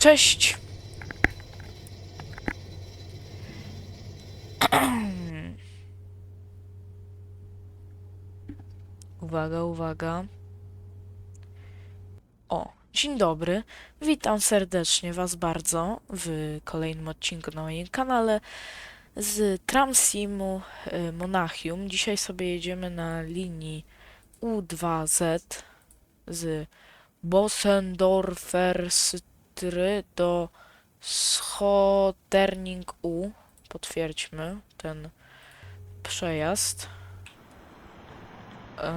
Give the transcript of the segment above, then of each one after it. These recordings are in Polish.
Cześć! Uwaga, uwaga. O, dzień dobry. Witam serdecznie Was bardzo w kolejnym odcinku na moim kanale z Tramsimu y, Monachium. Dzisiaj sobie jedziemy na linii U2Z z Do Schoterning U. Potwierdźmy ten przejazd. E,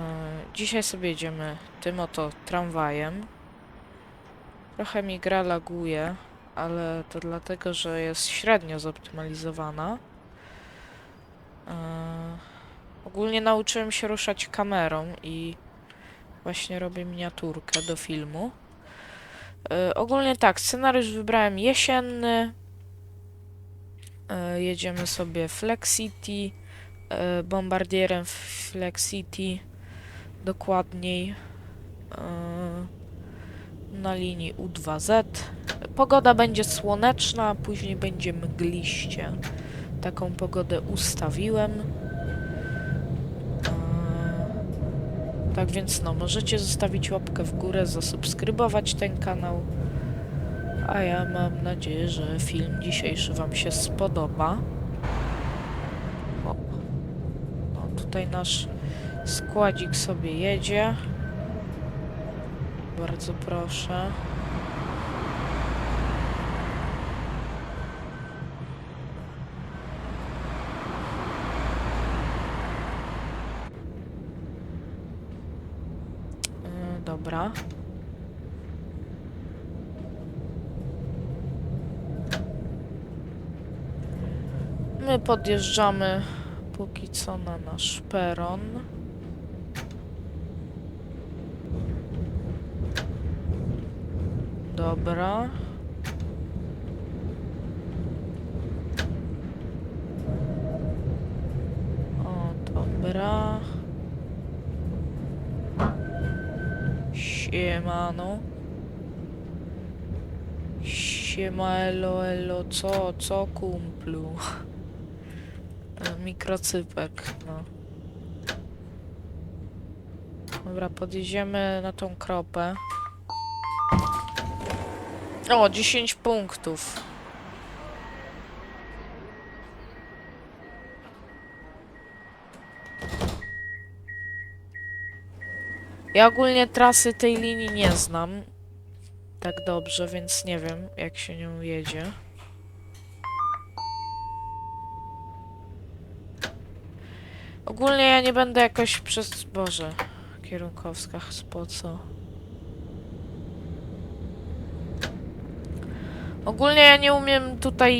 Dzisiaj sobie jedziemy tym oto tramwajem. Trochę mi gra laguje, ale to dlatego, że jest średnio zoptymalizowana. E, Ogólnie nauczyłem się ruszać kamerą i właśnie robię miniaturkę do filmu. E, Ogólnie tak, scenariusz wybrałem jesienny. E, Jedziemy sobie Flex City, e, bombardierem Flex City, dokładniej e, na linii U2Z. Pogoda będzie słoneczna, później będzie mgliście. Taką pogodę ustawiłem. E, Tak więc no, możecie zostawić łapkę w górę, zasubskrybować ten kanał. A ja mam nadzieję, że film dzisiejszy Wam się spodoba. O. No, tutaj nasz składzik sobie jedzie. Bardzo proszę. Yy, dobra. My podjeżdżamy póki co na nasz peron. Dobra. O, dobra. Siemano. Siema elo elo, co, co kumplu? E, Mikrocypek, no. Dobra, podjedziemy na tą kropę. O, 10 punktów. Ja ogólnie trasy tej linii nie znam tak dobrze, więc nie wiem, jak się nią jedzie. Ogólnie ja nie będę jakoś przez... Boże, kierunkowska, po co? Ogólnie ja nie umiem tutaj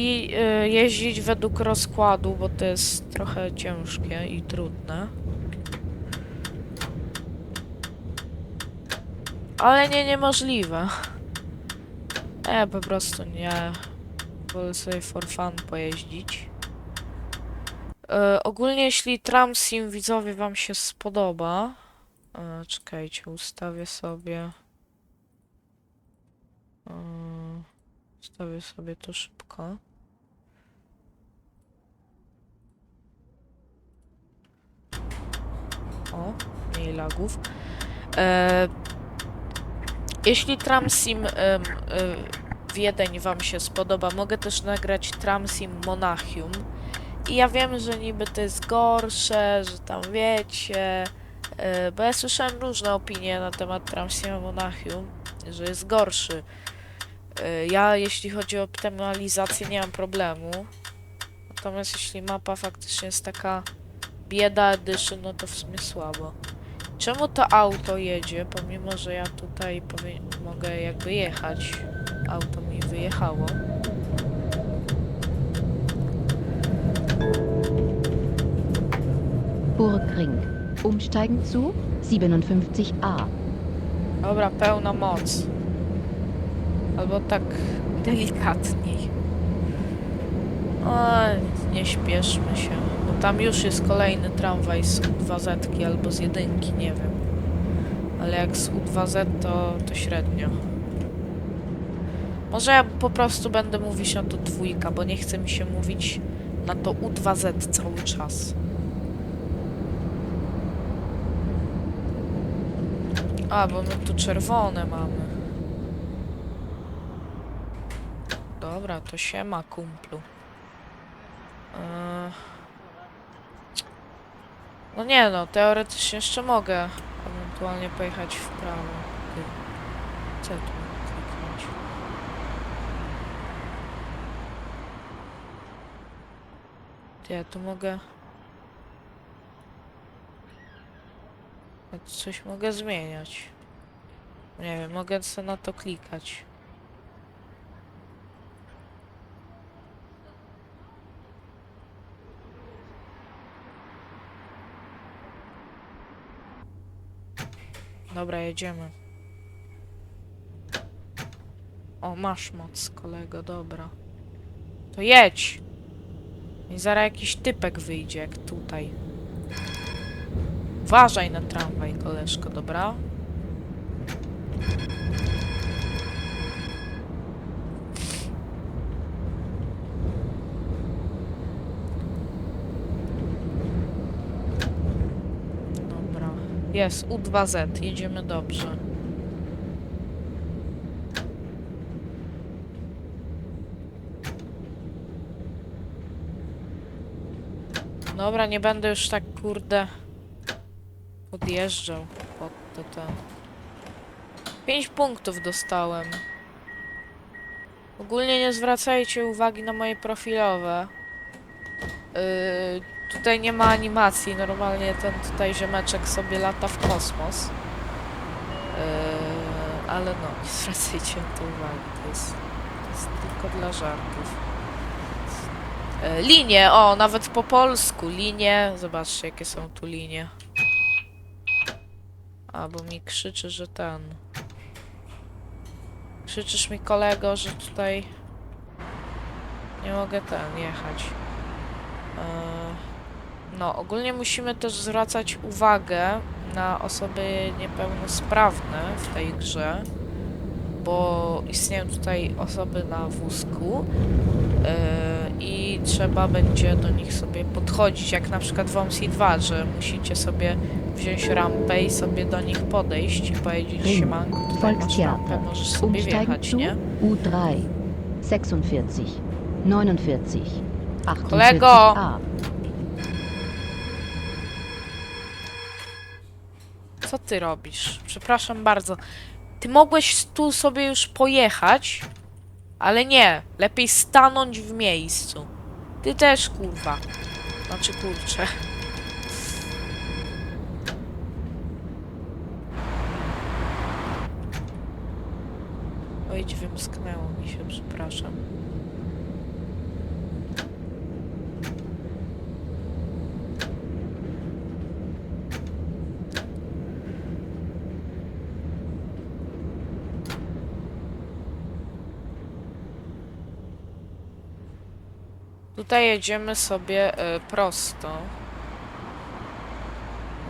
y, jeździć według rozkładu, bo to jest trochę ciężkie i trudne. Ale nie niemożliwe. Ja po prostu nie. Wolę sobie for fun pojeździć. E, ogólnie jeśli Tramsim widzowie wam się spodoba. E, czekajcie, ustawię sobie. E, ustawię sobie to szybko. O, mniej lagów. E, jeśli Tramsim e, Wiedeń Wam się spodoba, mogę też nagrać Tramsim Monachium. I ja wiem, że niby to jest gorsze, że tam wiecie, e, bo ja słyszałem różne opinie na temat Tramsima Monachium, że jest gorszy. E, Ja, jeśli chodzi o optymalizację, nie mam problemu. Natomiast jeśli mapa faktycznie jest taka bieda edition, no to w sumie słabo. Czemu to auto jedzie, pomimo że ja tutaj mogę jakby jechać? Auto mi wyjechało. Burgring. Umsteigen zu 57a. Dobra, pełna moc. Albo tak delikatniej. O, nie śpieszmy się. Tam już jest kolejny tramwaj z U2Z albo z jedynki, nie wiem. Ale jak z U2Z to, to średnio. Może ja po prostu będę mówić na to dwójka, bo nie chce mi się mówić na to U2Z cały czas. A, bo my tu czerwone mamy. Dobra, to się ma kumplu. Eee... No nie no, teoretycznie jeszcze mogę ewentualnie pojechać w prawo. Co tu ja tu mogę... Coś mogę zmieniać. Nie wiem, mogę sobie na to klikać. Dobra, jedziemy. O, masz moc, kolego, dobra. To jedź! I zaraz jakiś typek wyjdzie, jak tutaj. Uważaj na tramwaj, koleżko, dobra? Dobra. Jest, U2Z, jedziemy dobrze. Dobra, nie będę już tak kurde podjeżdżał pod to ten. 5 punktów dostałem. Ogólnie nie zwracajcie uwagi na moje profilowe. Yy, tutaj nie ma animacji, normalnie ten tutaj ziomeczek sobie lata w kosmos. Yy, ale no, nie zwracajcie na to uwagi, to jest, to jest tylko dla żartów. E, Linie, o, nawet po polsku, linie. Zobaczcie, jakie są tu linie. A, bo mi krzyczy, że ten... Krzyczysz mi kolego, że tutaj... Nie mogę ten, jechać. E, No, ogólnie musimy też zwracać uwagę na osoby niepełnosprawne w tej grze, bo istnieją tutaj osoby na wózku e, i trzeba będzie do nich sobie podchodzić, jak na przykład w OMSI 2, że musicie sobie wziąć rampę i sobie do nich podejść i powiedzieć siemanko, tutaj masz rampę, możesz sobie wjechać, nie? U3. 46. 49. 48 Kolego! A. Co ty robisz? Przepraszam bardzo. Ty mogłeś tu sobie już pojechać, ale nie. Lepiej stanąć w miejscu. Ty też, kurwa. Znaczy, kurczę. Oj, wymsknęło mi się, przepraszam. Tutaj jedziemy sobie e, prosto.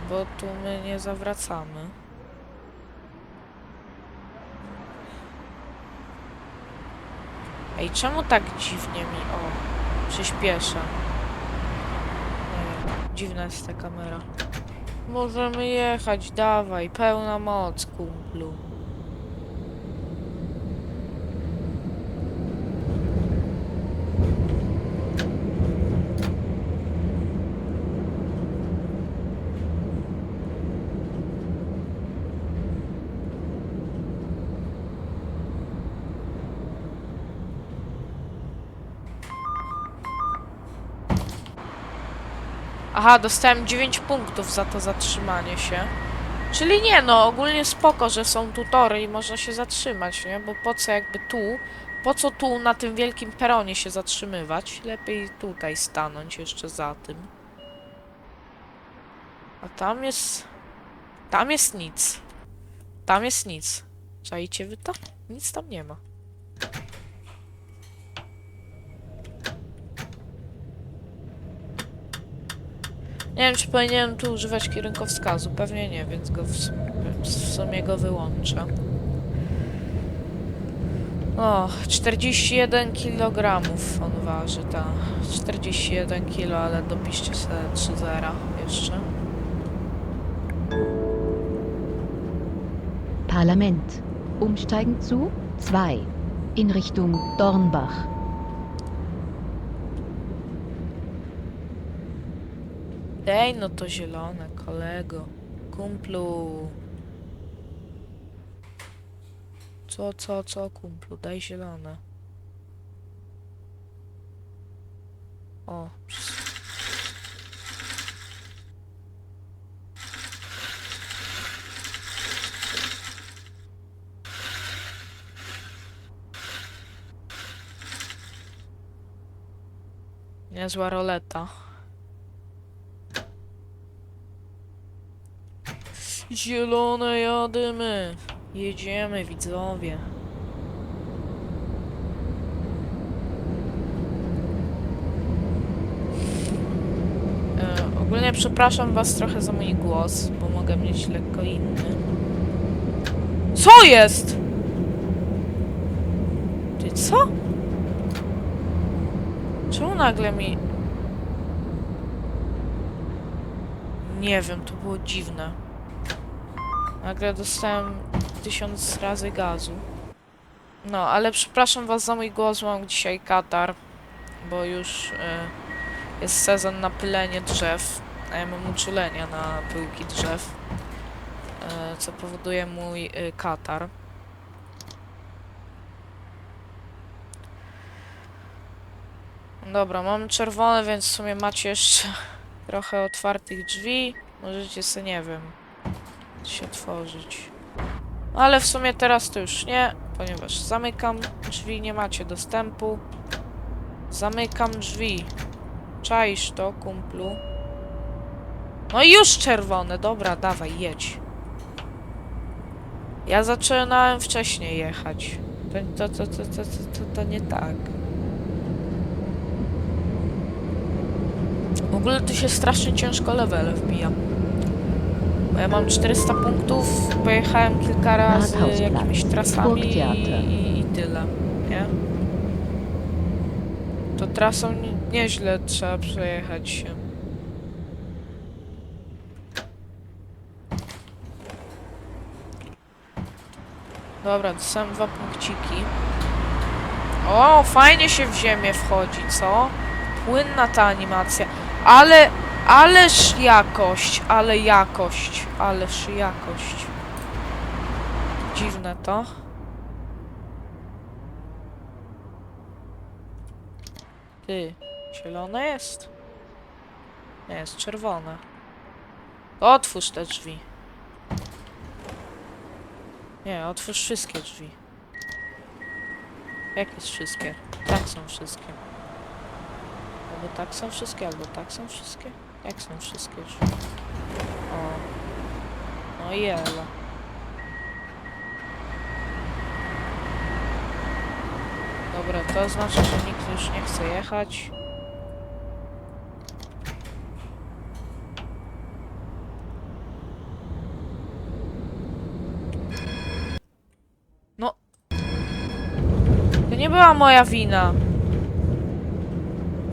Bo tu my nie zawracamy. Ej, czemu tak dziwnie mi... O, przyspiesza. Nie wiem, dziwna jest ta kamera. Możemy jechać, dawaj, pełna moc, kumplu. Aha, dostałem 9 punktów za to zatrzymanie się. Czyli nie no, ogólnie spoko, że są tu tory i można się zatrzymać, nie? Bo po co jakby tu, po co tu na tym wielkim peronie się zatrzymywać? Lepiej tutaj stanąć jeszcze za tym. A tam jest... Tam jest nic. Tam jest nic. Czajcie wy to? Nic tam nie ma. Nie wiem, czy powinienem tu używać kierunkowskazu. Pewnie nie, więc go w, sum- w sumie go wyłączę. O, 41 kg on waży, ta. 41 kg, ale dopiszcie sobie 3 zera jeszcze. Parlament. Umsteigen zu 2. In Richtung Dornbach. Dej no to zielone, kolego. Kumplu. Co, co, co, kumplu? Daj zielone. O. Niezła roleta. Zielone jadymy. Jedziemy, widzowie. E, ogólnie przepraszam was trochę za mój głos, bo mogę mieć lekko inny. Co jest? Ty co? Czemu nagle mi... Nie wiem, to było dziwne. Nagle dostałem tysiąc razy gazu. No, ale przepraszam was za mój głos, mam dzisiaj katar, bo już e, jest sezon na pylenie drzew, a ja mam uczulenia na pyłki drzew, e, co powoduje mój e, katar. Dobra, mam czerwone, więc w sumie macie jeszcze trochę otwartych drzwi. Możecie sobie, nie wiem, się otworzyć. Ale w sumie teraz to już nie, ponieważ zamykam drzwi, nie macie dostępu. Zamykam drzwi. Czaisz to, kumplu? No i już czerwone, dobra, dawaj, jedź. Ja zaczynałem wcześniej jechać. To, to, to, to, to, to, to, nie tak. W ogóle tu się strasznie ciężko levele wbija. Bo ja mam 400 punktów, pojechałem kilka razy jakimiś trasami i, i, i tyle, nie? To trasą nie- nieźle trzeba przejechać się. Dobra, dostałem dwa punkciki. O, fajnie się w ziemię wchodzi, co? Płynna ta animacja. Ale, ależ jakość, ale jakość, ależ jakość. Dziwne to. Ty, zielone jest? Nie, jest czerwone. Otwórz te drzwi. Nie, otwórz wszystkie drzwi. Jak jest wszystkie? Tak są wszystkie. Albo tak są wszystkie, albo tak są wszystkie. Jak są wszystkie? O. No i. Dobra, to znaczy, że nikt już nie chce jechać. No. To nie była moja wina.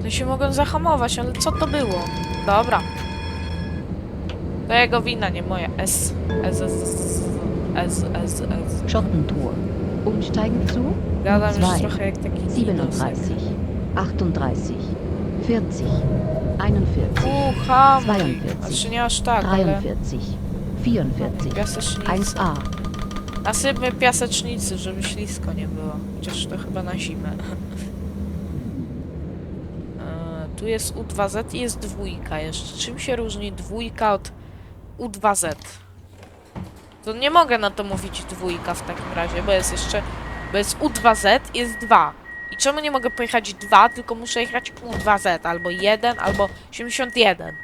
To się mogłem zahamować, ale co to było? Dobra. To jego wina, nie moja. S. S, S, S, S, S, S. Schottentor. Umsteigen zu Gadam już trochę jak taki dinos. 37, 38, 40, 41, Uuu, hamuj. 42, Znaczy nie aż tak, ale 43, 44, piasecznicy. 1a, Nasypmy piasecznicy, żeby ślisko nie było. Chociaż to chyba na zimę. Tu jest U2Z i jest dwójka jeszcze. Czym się różni dwójka od U2Z? To nie mogę na to mówić dwójka w takim razie, bo jest jeszcze... Bo jest U2Z i jest 2. I czemu nie mogę pojechać 2, tylko muszę jechać U2Z albo 1, albo 81.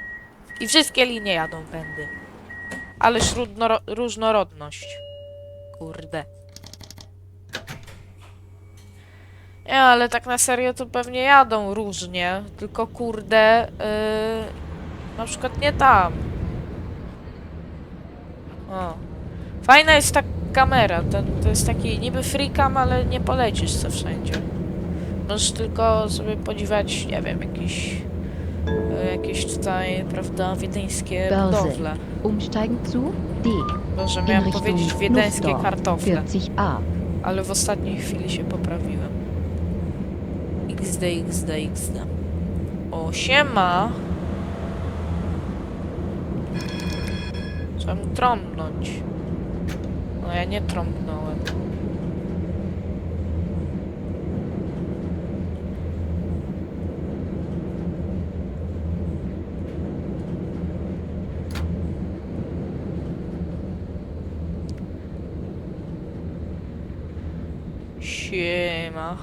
I wszystkie linie jadą pędy. Ależ różnoro- różnorodność. Kurde. Nie, ale tak na serio to pewnie jadą różnie, tylko kurde, yy, na przykład nie tam. O. Fajna jest ta kamera. To, to jest taki niby freecam, ale nie polecisz co wszędzie. Możesz tylko sobie podziwiać, nie wiem, jakieś, e, jakieś tutaj, prawda, wiedeńskie budowle. Umsteigen zu D. Może miałem powiedzieć wiedeńskie kartofle, 40a. ale w ostatniej chwili się poprawiłem. XD, XD, XD. O, siema! Mu trąbnąć. No ja nie trąbnąłem. Siema.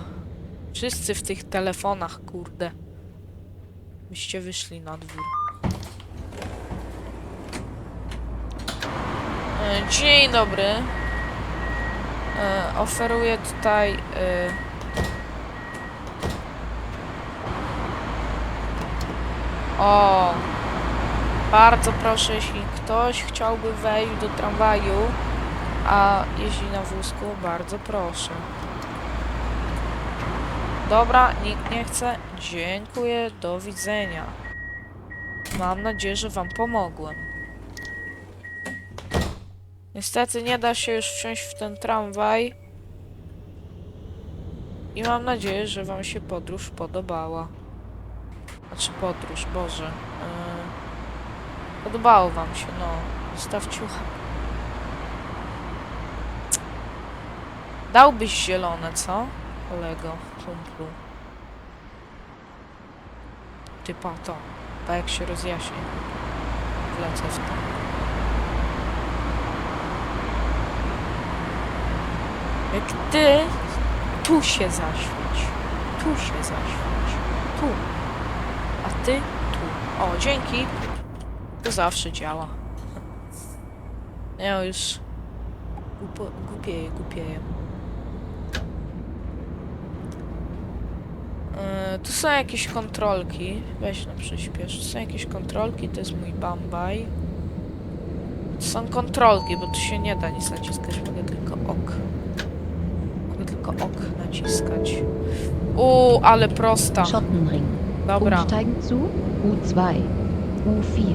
Wszyscy w tych telefonach, kurde. Byście wyszli na dwór. E, Dzień dobry. E, Oferuję tutaj. e, O! Bardzo proszę, jeśli ktoś chciałby wejść do tramwaju, a jeździ na wózku, bardzo proszę. Dobra, nikt nie chce. Dziękuję, do widzenia. Mam nadzieję, że wam pomogłem. Niestety nie da się już wsiąść w ten tramwaj. I mam nadzieję, że wam się podróż podobała. Znaczy podróż, Boże. Yy, podobało wam się, no. Ucha. Dałbyś zielone, co? Kolego, kumplu. Ty pato. Pa jak się rozjaśni. Wlecę w to. Jak ty tu się zaświeć. Tu się zaświeć. Tu. A ty tu. O, dzięki. To zawsze działa. Ja już głupieję, głupieję. Yy, tu są jakieś kontrolki. Weź na przyspiesz. Tu są jakieś kontrolki, to jest mój Bambaj. To są kontrolki, bo tu się nie da nic naciskać, mogę tylko ok. Mogę tylko ok naciskać. U, ale prosta. Schottenring. Dobra. Umsteigen zu U2. U4.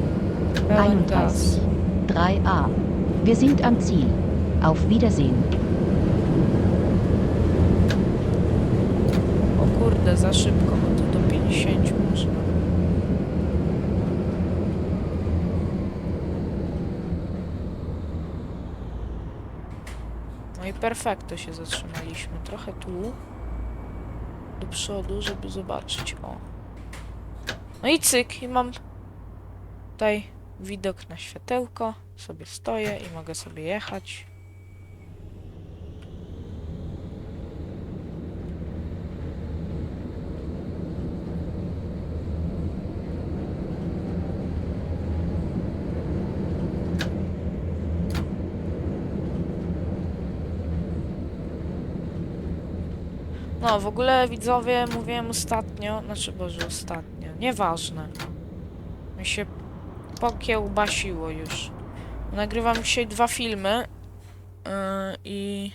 Pełen gaz. 31. 3a. Wir sind am Ziel. Auf Wiedersehen. Kurde, za szybko, bo to do 50 można. No i perfekto się zatrzymaliśmy. Trochę tu. Do przodu, żeby zobaczyć. O. No i cyk, i mam tutaj widok na światełko. Sobie stoję i mogę sobie jechać. No, w ogóle widzowie, mówiłem ostatnio, znaczy Boże, ostatnio, nieważne. Mi się pokiełbasiło już. Nagrywam dzisiaj dwa filmy yy, i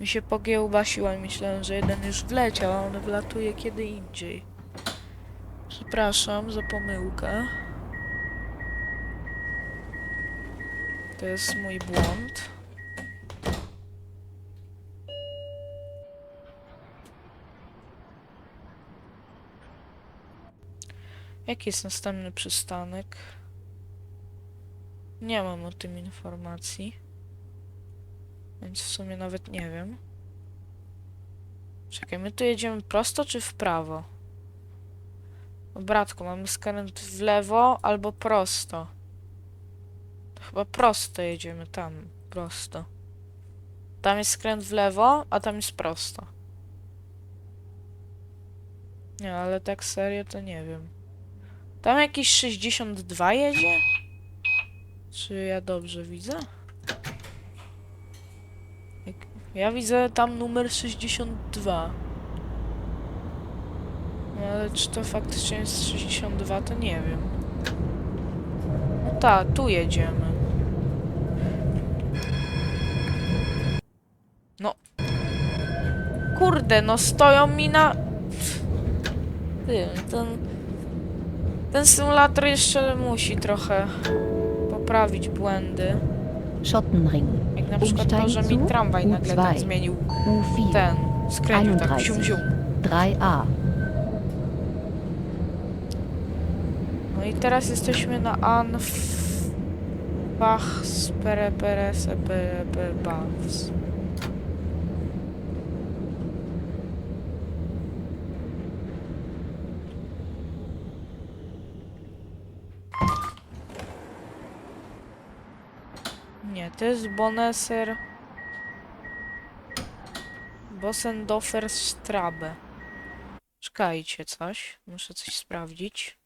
mi się pokiełbasiło i myślałem, że jeden już wleciał, a on wlatuje kiedy indziej. Przepraszam za pomyłkę. To jest mój błąd. Jaki jest następny przystanek? Nie mam o tym informacji. Więc w sumie nawet nie wiem. Czekaj, my tu jedziemy prosto czy w prawo? O bratku, mamy skręt w lewo albo prosto. To chyba prosto jedziemy tam, prosto. Tam jest skręt w lewo, a tam jest prosto. Nie, ale tak serio to nie wiem. Tam jakieś 62 jedzie? Czy ja dobrze widzę? Ja widzę tam numer 62. No ale czy to faktycznie jest 62, to nie wiem. No tak, tu jedziemy. kurde, no stoją mi na... Ty, ten... Ten symulator jeszcze musi trochę poprawić błędy. Schottenring. Jak na przykład to, że mi tramwaj nagle tak zmienił U4. ten, skręcił tak 31. zium zium. 3a. No i teraz jesteśmy na Anfach Spereperes Bavs. Nie, to jest Boneser Bosendorfer Strabe. Czekajcie coś, muszę coś sprawdzić.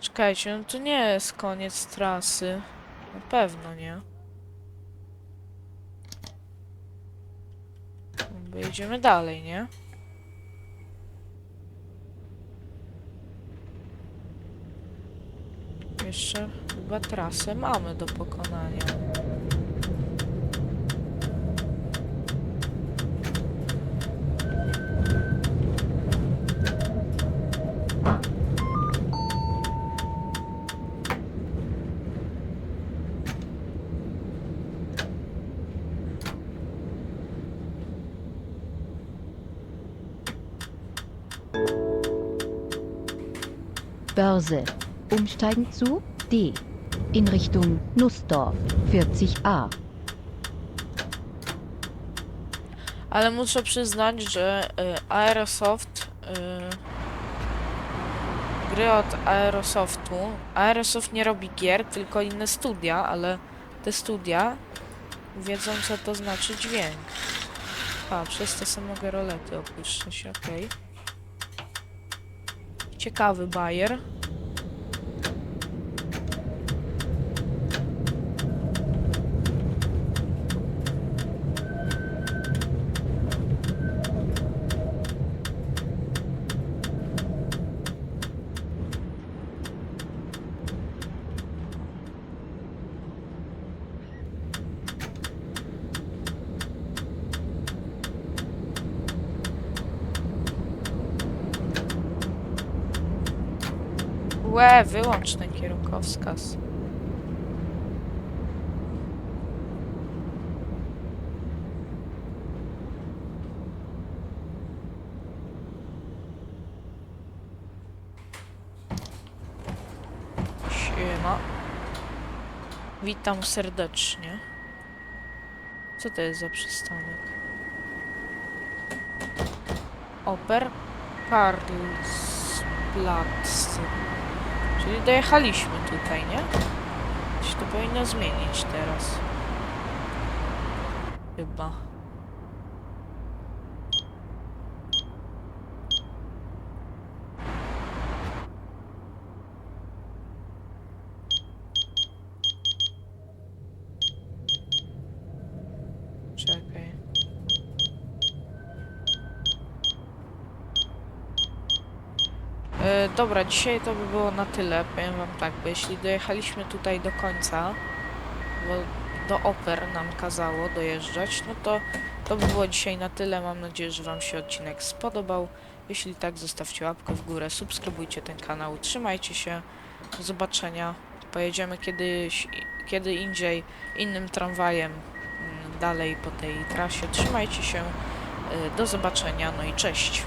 Czekajcie, no to nie jest koniec trasy. Na pewno nie. Bo jedziemy dalej, nie? Jeszcze chyba trasę mamy do pokonania. Börse. Umsteigen zu D. In Richtung Nussdorf. 40a. Ale muszę przyznać, że y, Aerosoft, y, gry od Aerosoftu, Aerosoft nie robi gier, tylko inne studia, ale te studia wiedzą co to znaczy dźwięk. A, przez sobie mogę rolety opuszczać, okej. Ciekawy bajer. Łe, wyłącz ten kierunkowskaz. Siema. Witam serdecznie. Co to jest za przystanek? Oper Karlsplatz. Czyli dojechaliśmy tutaj, nie? Się to powinno zmienić teraz. Chyba. Czekaj. E, dobra, dzisiaj to by było na tyle. Powiem wam tak, bo jeśli dojechaliśmy tutaj do końca, bo do oper nam kazało dojeżdżać, no to to by było dzisiaj na tyle. Mam nadzieję, że wam się odcinek spodobał. Jeśli tak, zostawcie łapkę w górę, subskrybujcie ten kanał, trzymajcie się, do zobaczenia. Pojedziemy kiedyś, kiedy indziej, innym tramwajem mm, dalej po tej trasie. Trzymajcie się, y, do zobaczenia, no i cześć.